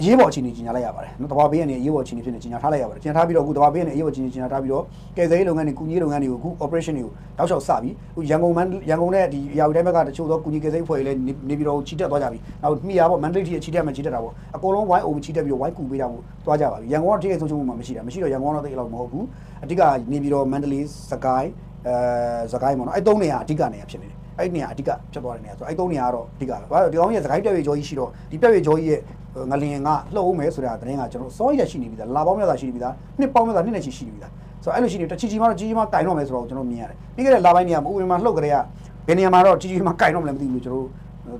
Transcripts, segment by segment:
အရေးပေါ်အခြေအနေကြီးညာလိုက်ရပါတယ်နော်တဘာဘေးကနေအရေးပေါ်အခြေအနေဖြစ်နေကြီးညာထားလိုက်ရပါတယ်ကြီးညာထားပြီးတော့အခုတဘာဘေးကနေအရေးပေါ်အခြေအနေကြီးညာထားပြီးတော့ကယ်ဆယ်ရေးလုပ်ငန်းတွေကုညီရေးလုပ်ငန်းတွေကိုအခု operation တွေကိုတောက်လျှောက်စပြီအခုရန်ကုန်မန်ရန်ကုန်နဲ့ဒီရာဝတီတိုင်းဘက်ကတချို့သောကုညီကယ်ဆယ်ရေးဖွဲ့တွေလည်းနေနေပြီးတော့ချီတက်သွားကြပြီနောက်မိရပေါ့မန္တလေးထိချီတက်မှချီတက်တာပေါ့အကုန်လုံးဝိုင်းအိုချီတက်ပြီးတော့ဝိုင်းကူပေးကြဖို့သွားကြပါပြီရန်ကုန်ကထိခိုက်ဆုံးရှုံးမှုမှမရှိတာမရှိတော့ရန်ကုန်ကတော့တိတ်လောက်မဟုတ်ဘူးအဓိကနေပြီးတော့မန္တလေးစကိုင်းအဲစကိုင်းပေါ့နော်အဲ့သုံးနေရာအဓိကနေရာဖြစ်နေတယ်အဲ့ဒီနေရာအဓိကဖြစ်သွားတဲ့နေရာဆိုအဲ့သုံးနေရာကတော့အဓိကပဲဘာလို့ဒီကောင်ကြီးကစကိုင်းပြက်ရွေကြောကြီးရှိတော့ဒီပြက်ရွေကြောကြီးရဲ့ ငလျင်ကလှုပ်အောင်မယ်ဆိုတာသတင်းကကျွန်တော်စောရရရှိနေပြီသားလာပေါင်းများစွာရှိနေပြီသားနှစ်ပေါင်းများစွာနှစ်နဲ့ချီရှိနေပြီသားဆိုတော့အဲ့လိုရှိနေတချီချီမှတော့ကြီးကြီးမှကင်တော့မယ်ဆိုတော့ကျွန်တော်မြင်ရတယ်ပြီးခဲ့တဲ့လာပိုင်းနေရာမှာဥပမာလှုပ်ကြတဲ့ကဘယ်နေရာမှာတော့ကြီးကြီးမှကင်တော့မလဲမသိဘူးလို့ကျွန်တော်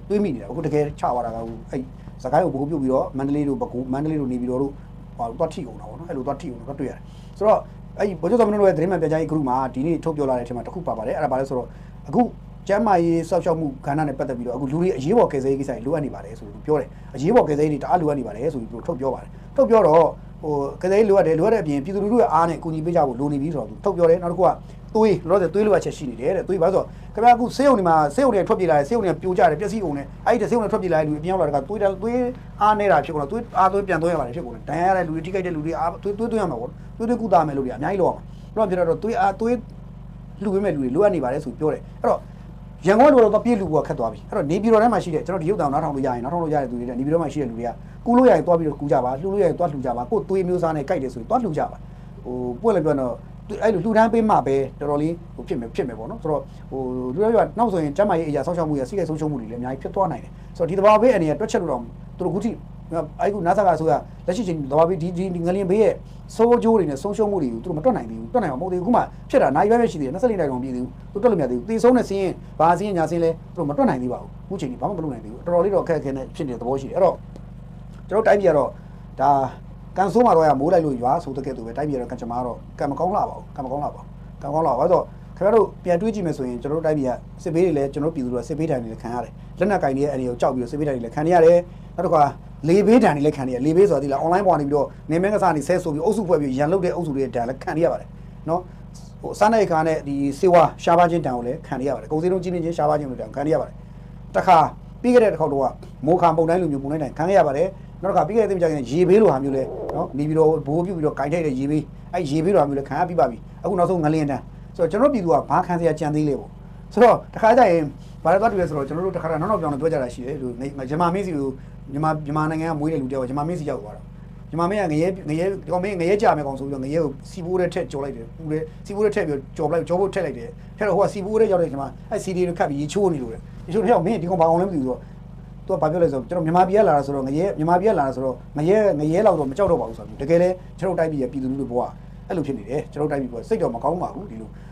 တွေးမိနေတာအခုတကယ်ချသွားတာကအဲ့စကိုင်းကိုဘိုးပြုတ်ပြီးတော့မန္တလေးတို့ဘကူမန္တလေးတို့နေပြီးတော့တို့ဟိုတော့ထိအောင်တာပေါ့နော်အဲ့လိုတော့ထိအောင်တော့တွေ့ရတယ်ဆိုတော့အဲ့ဒီဘိုးချုပ်သမီးတို့ရဲ့သတင်းမှန်ပြန်ကြားရေး group မှာဒီနေ့ထုတ်ပြောလာတဲ့အထက်မှာတစ်ခုပါပါတယ်အဲ့ဒါဘာလဲဆိုတော့အခု ကျမ်းမာရေးစောက်ရှောက်မှုကဏ္ဍနဲ့ပတ်သက်ပြီးတော့အခုလူတွေအရေးပေါ်ကယ်ဆယ်ရေးကိစ္စတွေလိုအပ်နေပါတယ်ဆိုပြီးပြောတယ်အရေးပေါ်ကယ်ဆယ်ရေးတွေတအားလိုအပ်နေပါတယ်ဆိုပြီးထုတ်ပြောပါတယ်ထုတ်ပြောတော့ဟိုကယ်ဆယ်ရေးလိုအပ်တယ်လိုအပ်တဲ့အပြင်ပြည်သူလူထုရဲ့အားနဲ့အကူအညီပေးကြဖို့လိုနေပြီဆိုတော့သူထုတ်ပြောတယ်နောက်တစ်ခုကသွေးလောလောဆယ်သွေးလိုအပ်ချက်ရှိနေတယ်တဲ့သွေးဘာလို့ဆိုတော့ခင်ဗျာအခုဆေးရုံတွေမှာဆေးရုံတွေထွက်ပြေးလာတယ်ဆေးရုံတွေပြိုကျတယ်ပျက်စီးကုန်တယ်အဲ့ဒီဆေးရုံတွေထွက်ပြေးလာတဲ့လူအပြင်ရောက်လာတဲ့ကသွေးတယ်သွေးအားနေတာဖြစ်ကုန်တော့သွေးအားသွေးပြန်သွင်းရပါတယ်ဖြစ်ကုန်တယ်ဒဏ်ရာရတဲ့လူတွေထိခိုက်တဲ့လူတွေအားသွေးသွေးသွင်းရမှာပေါ့သွေးသွေးကုသမယ်လို့တွေအများကြီးလောက်အောင်ဘယ်တော့ဖြစ်တော့သွေးအားသွေးလူပေးမဲ့လူတွေလိုအပ်နေပါတယ်ဆိုပြောတယ်အဲ့တော့ ရန်ကုန်ကတော့တော့ပြေးလူကခက်သွားပြီအဲ့တော့နေပြည်တော်ထဲမှာရှိတဲ့ကျွန်တော်ဒီရုပ်တောင်နားထောင်လို့ရရင်နားထောင်လို့ရတဲ့သူတွေနဲ့နေပြည်တော်မှာရှိတဲ့လူတွေကကူလို့ရရင်သွားပြီးတော့ကူကြပါလှူလို့ရရင်သွားလှူကြပါကိုယ်သွေးမျိုးစားနဲ့ကြိုက်တယ်ဆိုရင်သွားလှူကြပါဟိုပွင့်လည်းပြောတော့အဲ့လိုလှူဒန်းပေးမှပဲတော်တော်လေးဟိုဖြစ်မယ်ဖြစ်မယ်ပေါ့နော်ဆိုတော့ဟိုလူတွေကနောက်ဆိုရင်ကျမ်းမာရေးအရာဆောက်ရှောက်မှုရစိတ်ကဆုံးရှုံးမှုတွေလည်းအများကြီးဖြစ်သွားနိုင်တယ်ဆိုတော့ဒီတဘာဘေးအနေနဲ့တွက်ချက်လို့တော့သူတို့ခုထိ အဲ့ခုနာဆာကဆိုရလက်ရှိချိန်တဘာဘေးဒီဒီငလျင်ဘေးရဲ့စိုးကျိုးတွေနဲ့ဆုံးရှုံးမှုတွေကိုသူတို့မတွက်နိုင်သေးဘူးတွက်နိုင်မှာမဟုတ်သေးဘူးခုမှဖြစ်တာနိုင်ပဲပဲရှိသေးတယ်24နိုင်တော့မပြည့်သေးဘူးသူတွက်လို့မရသေးဘူးသေဆုံးတဲ့စင်းရင်ဘာစင်းရင်ညာစင်းလဲသူတို့မတွက်နိုင်သေးပါဘူးအခုချိန်ကြီးဘာမှမလုပ်နိုင်သေးဘူးတော်တော်လေးတော့အခက်အခဲနဲ့ဖြစ်နေတဲ့သဘောရှိတယ်အဲ့တော့ကျွန်တော်တိုင်းပြည်ကတော့ဒါကန်ဆိုးမှာတော့ရမိုးလိုက်လို့ရွာဆိုတဲ့ကဲ့သို့ပဲတိုင်းပြည်ကတော့ကံကြမ္မာတော့ကံမကောင်းလာပါဘူးကံမကောင်းလာပါဘူးကံကောင်းလာပါဘာလို့ခင်ဗျားတို့ပြန်တွေးကြည့်မယ်ဆိုရင်ကျွန်တော်တို့တိုင်းပြည်ကစစ်ဘေးတွေလည်းကျွန်တော်ပြည်သူတွေကစစ်ဘေးတိုင်တွေလည်းခံရတယ်လက်နက်ကင်တွေရဲ့အနေကိုကြောက်ပြီးတော့စစ်ဘေးတိုင်တွေလည်းခံရတယ်နောက်တစ်ခါ လေဘေးဒဏ်တွေလည်းခံရတယ်လေဘေးဆိုတာဒီလား online ပေါ်နေပြီးတော့နေမင်းကစားနေဆဲဆိုပြီးအုပ်စုဖွဲ့ပြီးရန်လုတ်တဲ့အုပ်စုတွေဒဏ်လည်းခံရပါတယ်နော်ဟိုစားနိုင်ခါနဲ့ဒီစေဝါရှားပါခြင်းတံကိုလည်းခံရပါတယ်ကုန်စည်လုံးကြီးနေချင်းရှားပါခြင်းလို့တံခံရပါတယ်တခါပြီးခဲ့တဲ့တစ်ခေါက်တော့မိုးခါပုံတိုင်းလိုမျိုးပုံတိုင်းတိုင်းခံရပါတယ်နောက်တစ်ခါပြီးခဲ့တဲ့တင်ကြရင်ရေဘေးလိုဟာမျိုးလဲနော်နေပြီးတော့ဘိုးပြုတ်ပြီးတော့ဂိုင်းထိုက်တဲ့ရေဘေးအဲရေဘေးလိုဟာမျိုးလဲခံရပြီးပါပြီအခုနောက်ဆုံးငလျင်တန်းဆိုတော့ကျွန်တော်ပြည်သူကဘာခံစရာကြံသေးလဲပေါ့ဆိုတော့တခါကျရင်ဘာလဲသွားတူလဲဆိုတော့ကျွန်တော်တို့တခါတော့နောက်နောက်ပြောင်းတော့ပြောကြတာရှိတယ်လူဂျမာမင်းစီကို မြန်မာမြန်မာနိုင်ငံကမွေးတဲ့လူတယောက်ဂျမာမင်းစီရောက်သွားတာဂျမာမင်းကငရဲငရဲဒီကောင်မင်းငရဲကြမယ်ကောင်ဆိုပြီးတော့ငရဲကိုစီပိုးတဲ့ထက်ကြော်လိုက်တယ်ပူတယ်စီပိုးတဲ့ထက်ပြီးကြော်လိုက်ကြောဖို့ထက်လိုက်တယ်ထက်တော့ဟိုကစီပိုးတဲ့ရောက်တဲ့ဂျမာအဲစီဒီကိုခတ်ပြီးရေချိုးနေလို့လေရေချိုးတဲ့ဟောမင်းဒီကောင်ဘာအောင်လဲမသိဘူးဆိုတော့သူကဘာပြောလဲဆိုတော့ကျွန်တော်မြန်မာပြည်ကလာတာဆိုတော့ငရဲမြန်မာပြည်ကလာတာဆိုတော့ငရဲငရဲလောက်တော့မကြောက်တော့ပါဘူးဆိုတော့တကယ်လဲကျွန်တော်တိုက်ပြည်ရဲ့ပြည်သူလူထုဘဝအဲ့လိုဖြစ်နေတယ်ကျွန်တော်တိုက်ပြည်ဘဝစိတ်တော့မကောင်းပါဘူးဒီလိုနောက်တစ်